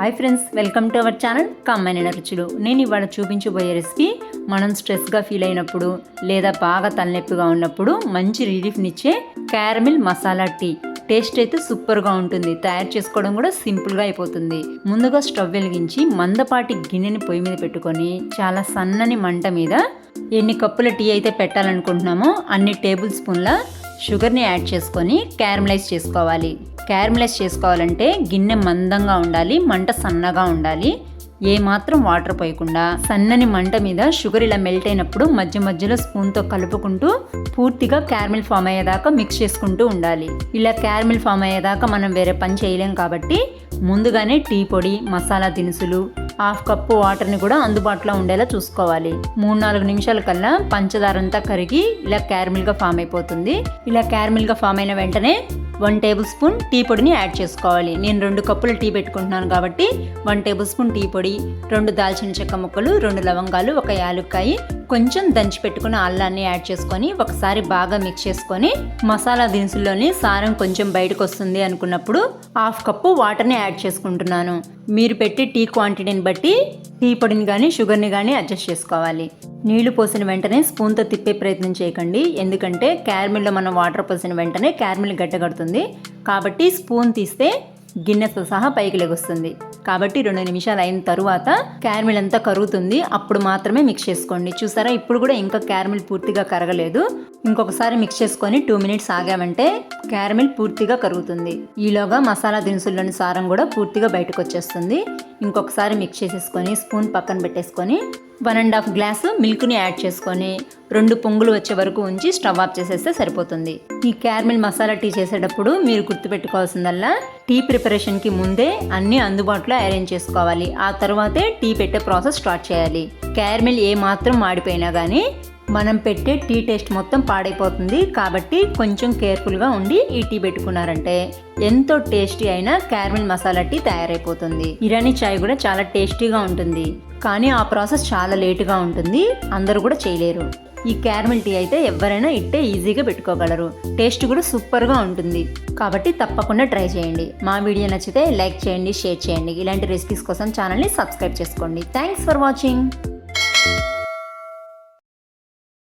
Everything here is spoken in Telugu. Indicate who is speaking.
Speaker 1: Hi friends welcome to our channel కమ్మైన రుచులు నేను ఇవాళ చూపించబోయే రెసిపీ మనం స్ట్రెస్గా ఫీల్ అయినప్పుడు లేదా బాగా తలనొప్పిగా ఉన్నప్పుడు మంచి రిలీఫ్నిచ్చే క్యారమిల్ మసాలా టీ టేస్ట్ అయితే సూపర్గా ఉంటుంది. తయారు చేసుకోవడం కూడా సింపుల్గా అయిపోతుంది. ముందుగా స్టవ్ వెలిగించి మందపాటి గిన్నెని పొయ్యి మీద పెట్టుకొని చాలా సన్నని మంట మీద ఎన్ని కప్పుల టీ అయితే పెట్టాలనుకుంటున్నామో అన్ని టేబుల్ స్పూన్ల షుగర్ని యాడ్ చేసుకొని క్యారమలైజ్ చేసుకోవాలి. క్యారమలైజ్ చేసుకోవాలంటే గిన్నె మందంగా ఉండాలి మంట సన్నగా ఉండాలి. ఏమాత్రం వాటర్ పోయకుండా సన్నని మంట మీద షుగర్ ఇలా మెల్ట్ అయినప్పుడు మధ్య మధ్యలో స్పూన్తో కలుపుకుంటూ పూర్తిగా క్యారమిల్ ఫామ్ అయ్యేదాకా మిక్స్ చేసుకుంటూ ఉండాలి. ఇలా క్యారమిల్ ఫామ్ అయ్యేదాకా మనం వేరే పని చేయలేం కాబట్టి ముందుగానే టీ పొడి మసాలా దినుసులు హాఫ్ కప్పు వాటర్ని కూడా అందుబాటులో ఉండేలా చూసుకోవాలి. మూడు నాలుగు నిమిషాల కల్లా పంచదార అంతా కరిగి ఇలా క్యారమిల్గా ఫామ్ అయిపోతుంది. ఇలా క్యారమిల్గా ఫామ్ అయిన వెంటనే వన్ టేబుల్ స్పూన్ టీ పొడిని యాడ్ చేసుకోవాలి. నేను రెండు కప్పులు టీ పెట్టుకుంటున్నాను కాబట్టి వన్ టేబుల్ స్పూన్ టీ పొడి రెండు దాల్చిన చెక్క ముక్కలు రెండు లవంగాలు ఒక యాలుక్కాయి కొంచెం దంచి పెట్టుకున్న అల్లాన్ని యాడ్ చేసుకొని ఒకసారి బాగా మిక్స్ చేసుకొని మసాలా దినుసుల్లోని సారం కొంచెం బయటకు వస్తుంది అనుకున్నప్పుడు హాఫ్ కప్పు వాటర్ని యాడ్ చేసుకుంటున్నాను. మీరు పెట్టి టీ క్వాంటిటీని బట్టి టీ పొడిని కానీ షుగర్ని కానీ అడ్జస్ట్ చేసుకోవాలి. నీళ్ళు పోసిన వెంటనే స్పూన్తో తిప్పే ప్రయత్నం చేయకండి. ఎందుకంటే క్యారమిల్లో మనం వాటర్ పోసిన వెంటనే క్యారమిల్ గట్టగడుతుంది కాబట్టి స్పూన్ తీస్తే గిన్నెతో సహా పైకి లెగుస్తుంది. కాబట్టి రెండు నిమిషాలు అయిన తరువాత క్యారమిల్ అంతా కరుగుతుంది. అప్పుడు మాత్రమే మిక్స్ చేసుకోండి. చూసారా? ఇప్పుడు కూడా ఇంకా క్యారమిల్ పూర్తిగా కరగలేదు. ఇంకొకసారి మిక్స్ చేసుకొని టూ మినిట్స్ ఆగామంటే క్యారమిల్ పూర్తిగా కరుగుతుంది. ఈలోగా మసాలా దినుసుల్లోని సారం కూడా పూర్తిగా బయటకు వచ్చేస్తుంది ఇంకొకసారి మిక్స్ చేసేసుకొని స్పూన్ పక్కన పెట్టేసుకొని వన్ అండ్ హాఫ్ గ్లాసు మిల్క్ని యాడ్ చేసుకొని రెండు పొంగులు వచ్చే వరకు ఉంచి స్టవ్ ఆఫ్ చేసేస్తే సరిపోతుంది. ఈ క్యారమిల్ మసాలా టీ చేసేటప్పుడు మీరు గుర్తుపెట్టుకోవాల్సిందల్లా టీ ప్రిపరేషన్కి ముందే అన్నీ అందుబాటులో అరేంజ్ చేసుకోవాలి. ఆ తర్వాతే టీ పెట్టే ప్రాసెస్ స్టార్ట్ చేయాలి. క్యారమిల్ ఏ మాత్రం మాడిపోయినా కానీ మనం పెట్టే టీ టేస్ట్ మొత్తం పాడైపోతుంది కాబట్టి కొంచెం కేర్ఫుల్గా ఉండి ఈ టీ పెట్టుకున్నారంటే ఎంతో టేస్టీ అయిన క్యారమిల్ మసాలా టీ తయారైపోతుంది. ఇరానీ చాయ్ కూడా చాలా టేస్టీగా ఉంటుంది. కానీ ఆ ప్రాసెస్ చాలా లేటుగా ఉంటుంది. అందరూ కూడా చేయలేరు. ఈ క్యారమిల్ టీ అయితే ఎవరైనా ఇట్టే ఈజీగా పెట్టుకోగలరు. టేస్ట్ కూడా సూపర్గా ఉంటుంది. కాబట్టి తప్పకుండా ట్రై చేయండి. మా వీడియో నచ్చితే లైక్ చేయండి షేర్ చేయండి. ఇలాంటి రెసిపీస్ కోసం ఛానల్ని సబ్స్క్రైబ్ చేసుకోండి. Thanks for watching.